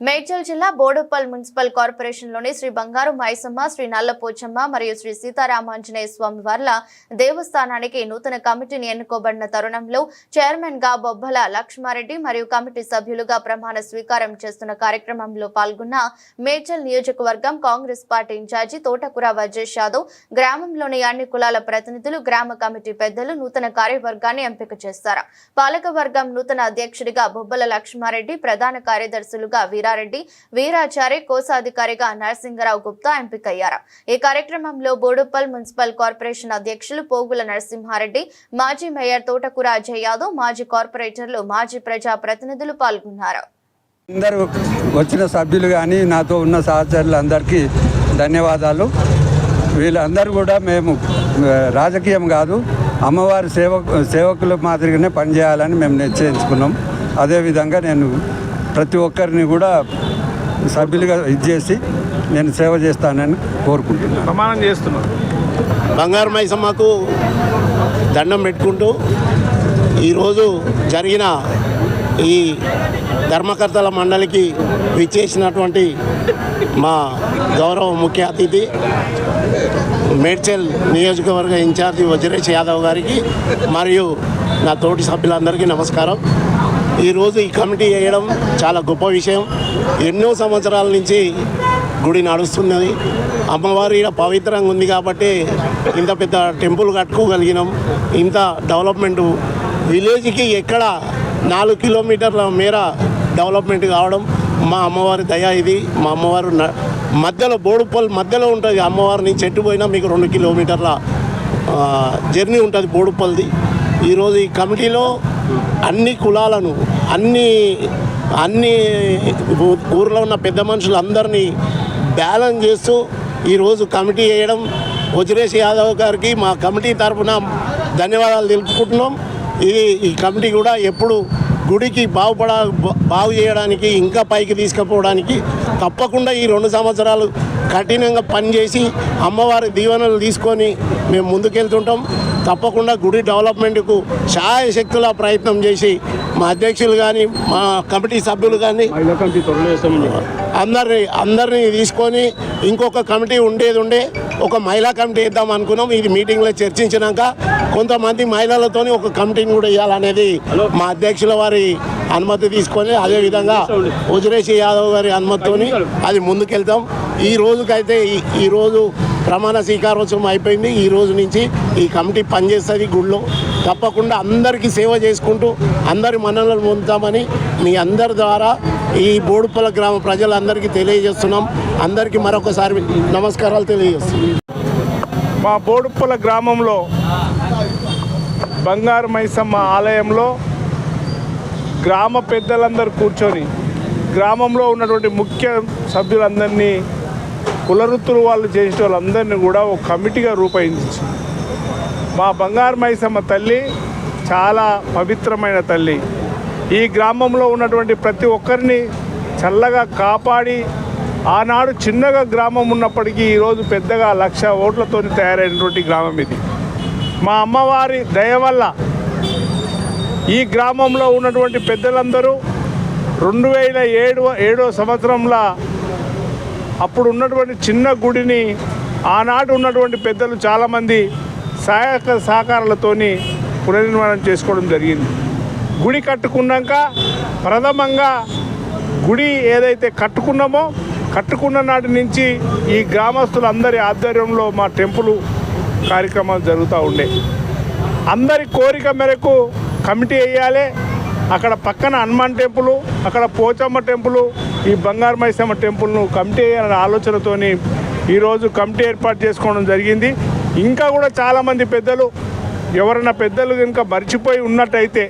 మేడ్చల్ జిల్లా బోడుప్పల్ మున్సిపల్ కార్పొరేషన్లోని శ్రీ బంగారు మైసమ్మ శ్రీ నల్లపోచమ్మ మరియు శ్రీ సీతారామాంజనేయ స్వామి వార్ల దేవస్థానానికి నూతన కమిటీని ఎన్నుకోబడిన తరుణంలో చైర్మన్గా బొబ్బల లక్ష్మారెడ్డి మరియు కమిటీ సభ్యులుగా ప్రమాణ స్వీకారం చేస్తున్న కార్యక్రమంలో పాల్గొన్న మేడ్చల్ నియోజకవర్గం కాంగ్రెస్ పార్టీ ఇన్ఛార్జి తోటకూర వజేష్ యాదవ్ గ్రామంలోని అన్ని కులాల ప్రతినిధులు గ్రామ కమిటీ పెద్దలు నూతన కార్యవర్గాన్ని ఎంపిక చేస్తారు పాలక వర్గం నూతన అధ్యక్షుడిగా బొబ్బల లక్ష్మారెడ్డి ప్రధాన కార్యదర్శులుగా వీరారెడ్డి వీరాచారి కోశాధికారిగా నరసింగరావు గుప్తా ఎంపికయ్యారు. ఈ కార్యక్రమంలో బోడుప్పల్ మున్సిపల్ కార్పొరేషన్ అధ్యక్షులు పోగుల నరసింహారెడ్డి మాజీ మేయర్ తోటకూర అజయ్ యాదవ్ మాజీ కార్పొరేటర్లు మాజీ ప్రజా ప్రతినిధులు పాల్గొన్నారు. అందరూ వచ్చిన సభ్యులు కానీ నాతో ఉన్న సహచరులు అందరికీ ధన్యవాదాలు. వీళ్ళందరూ కూడా మేము రాజకీయం కాదు అమ్మవారి సేవకు సేవకుల మాదిరిగానే పనిచేయాలని మేము నిశ్చయించుకున్నాం. అదేవిధంగా నేను ప్రతి ఒక్కరిని కూడా సభ్యులుగా ఇచ్చేసి నేను సేవ చేస్తానని కోరుకుంటున్నాను. ప్రమాణం చేస్తున్నాం బంగారు మైసమ్మకు దండం పెట్టుకుంటూ ఈరోజు జరిగిన ఈ ధర్మకర్తల మండలికి విచ్చేసినటువంటి మా గౌరవ ముఖ్య అతిథి మేడ్చల్ నియోజకవర్గ ఇన్ఛార్జి వజ్రేష్ యాదవ్ గారికి మరియు నా తోటి సభ్యులందరికీ నమస్కారం. ఈరోజు ఈ కమిటీ వేయడం చాలా గొప్ప విషయం. ఎన్నో సంవత్సరాల నుంచి గుడి నడుస్తున్నది. అమ్మవారి ఇక్కడ పవిత్రంగా ఉంది కాబట్టి ఇంత పెద్ద టెంపుల్ కట్టుకోగలిగినాం. ఇంత డెవలప్మెంట్. విలేజ్కి ఎక్కడ నాలుగు కిలోమీటర్ల మేర డెవలప్మెంట్ కావడం మా అమ్మవారి దయ ఇది. మా అమ్మవారు మధ్యలో బోడుపల్ మధ్యలో ఉంటుంది అమ్మవారిని చెట్టు పోయినా మీకు రెండు కిలోమీటర్ల జర్నీ ఉంటుంది బోడుపల్ది ఈరోజు ఈ కమిటీలో అన్ని కులాలను అన్ని అన్ని ఊర్లో ఉన్న పెద్ద మనుషులందరినీ బ్యాలెన్స్ చేస్తూ ఈరోజు కమిటీ వేయడం. వజ్రేష్ యాదవ్ గారికి మా కమిటీ తరఫున ధన్యవాదాలు తెలుపుకుంటున్నాం. ఇది ఈ కమిటీ కూడా ఎప్పుడు గుడికి బాగుపడ బాగు చేయడానికి ఇంకా పైకి తీసుకుపోవడానికి తప్పకుండా ఈ రెండు సంవత్సరాలు కఠినంగా పనిచేసి అమ్మవారి దీవెనలు తీసుకొని మేము ముందుకెళ్తుంటాం. తప్పకుండా గుడి డెవలప్మెంట్కు శాయశక్తుల ప్రయత్నం చేసి మా అధ్యక్షులు కానీ మా కమిటీ సభ్యులు కానీ. అందరినీ అందరినీ తీసుకొని ఇంకొక కమిటీ ఉండేది ఉండే ఒక మహిళా కమిటీ వేద్దాం అనుకున్నాం. ఇది మీటింగ్లో చర్చించినాక కొంతమంది మహిళలతోని ఒక కమిటీని కూడా ఇవ్వాలనేది మా అధ్యక్షుల వారి అనుమతి తీసుకొని అదేవిధంగా వజ్రేష్ యాదవ్ గారి అనుమతితోని అది ముందుకెళ్తాం. ఈ రోజుకైతే ఈ- ఈ రోజు ప్రమాణ స్వీకారోత్సవం అయిపోయింది. ఈ రోజు నుంచి ఈ కమిటీ పనిచేస్తుంది గుళ్ళో. తప్పకుండా అందరికీ సేవ చేసుకుంటూ అందరి మన్నలను పొందుతామని మీ అందరి ద్వారా ఈ బోడుపల్ల గ్రామ ప్రజలందరికీ తెలియజేస్తున్నాం. అందరికీ మరొకసారి నమస్కారాలు తెలియజేస్తున్నాం. మా బోడుప్పల గ్రామంలో బంగారు మైసమ్మ ఆలయంలో గ్రామ పెద్దలందరూ కూర్చొని గ్రామంలో ఉన్నటువంటి ముఖ్య సభ్యులందరినీ కులవృత్తులు వాళ్ళు చేసిన వాళ్ళందరినీ కూడా ఒక కమిటీగా రూపొందించి మా బంగారు మైసమ్మ తల్లి చాలా పవిత్రమైన తల్లి. ఈ గ్రామంలో ఉన్నటువంటి ప్రతి ఒక్కరిని చల్లగా కాపాడి ఆనాడు చిన్నగా గ్రామం ఉన్నప్పటికీ ఈరోజు పెద్దగా లక్ష ఓట్లతో తయారైనటువంటి గ్రామం ఇది. మా అమ్మవారి దయ వల్ల ఈ గ్రామంలో ఉన్నటువంటి పెద్దలందరూ రెండు వేల ఏడు ఏడో సంవత్సరంలో అప్పుడు ఉన్నటువంటి చిన్న గుడిని ఆనాడు ఉన్నటువంటి పెద్దలు చాలామంది సహాయక సహకారాలతోని పునర్నిర్మాణం చేసుకోవడం జరిగింది. గుడి కట్టుకున్నాక ప్రథమంగా గుడి ఏదైతే కట్టుకున్నామో కట్టుకున్న నాటి నుంచి ఈ గ్రామస్తులందరి ఆధ్వర్యంలో మా టెంపుల్ కార్యక్రమాలు జరుగుతూ ఉండే. అందరి కోరిక మేరకు కమిటీ వేయాలి. అక్కడ పక్కన హనుమాన్ టెంపుల్ అక్కడ పోచమ్మ టెంపుల్ ఈ బంగారు మైసమ్మ టెంపుల్ను కమిటీ వేయాలనే ఆలోచనతోని ఈరోజు కమిటీ ఏర్పాటు చేసుకోవడం జరిగింది. ఇంకా కూడా చాలామంది పెద్దలు ఎవరైనా పెద్దలు కనుక మర్చిపోయి ఉన్నట్టయితే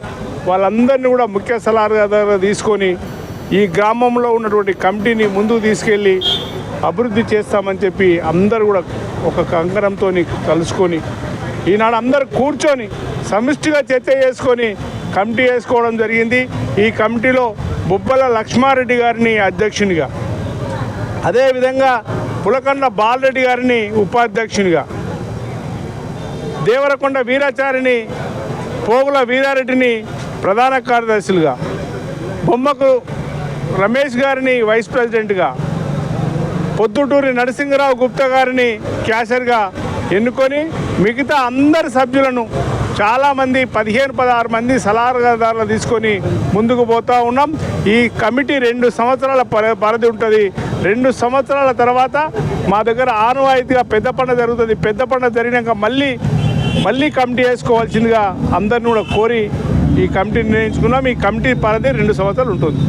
వాళ్ళందరినీ కూడా ముఖ్య సలహాదారు తీసుకొని ఈ గ్రామంలో ఉన్నటువంటి కమిటీని ముందుకు తీసుకెళ్ళి అభివృద్ధి చేస్తామని చెప్పి అందరూ కూడా ఒక కంకణంతో కలుసుకొని ఈనాడు అందరు కూర్చొని సమిష్టిగా చర్చ చేసుకొని కమిటీ వేసుకోవడం జరిగింది. ఈ కమిటీలో బుబ్బల లక్ష్మారెడ్డి గారిని అధ్యక్షునిగా అదేవిధంగా పులకండ బాలరెడ్డి గారిని ఉపాధ్యక్షునిగా దేవరకొండ వీరాచారిని పోగుల వీరారెడ్డిని ప్రధాన కార్యదర్శులుగా బొమ్మకు రమేష్ గారిని వైస్ ప్రెసిడెంట్గా పొద్దుటూరి నరసింహరావు గుప్తా గారిని క్యాషర్గా ఎన్నుకొని మిగతా అందరి సభ్యులను చాలామంది పదిహేను పదహారు మంది సలహాదారులు తీసుకొని ముందుకు పోతూ ఉన్నాం. ఈ కమిటీ రెండు సంవత్సరాల పరి పరిధి ఉంటుంది. రెండు సంవత్సరాల తర్వాత మా దగ్గర ఆనవాయితీగా పెద్ద పండుగ జరుగుతుంది. పెద్ద పండుగ జరిగినాక మళ్ళీ మళ్ళీ కమిటీ వేసుకోవాల్సిందిగా అందరిని కూడా కోరి ఈ కమిటీ నిర్ణయించుకున్నాం. ఈ కమిటీ పరిధి రెండు సంవత్సరాలు ఉంటుంది.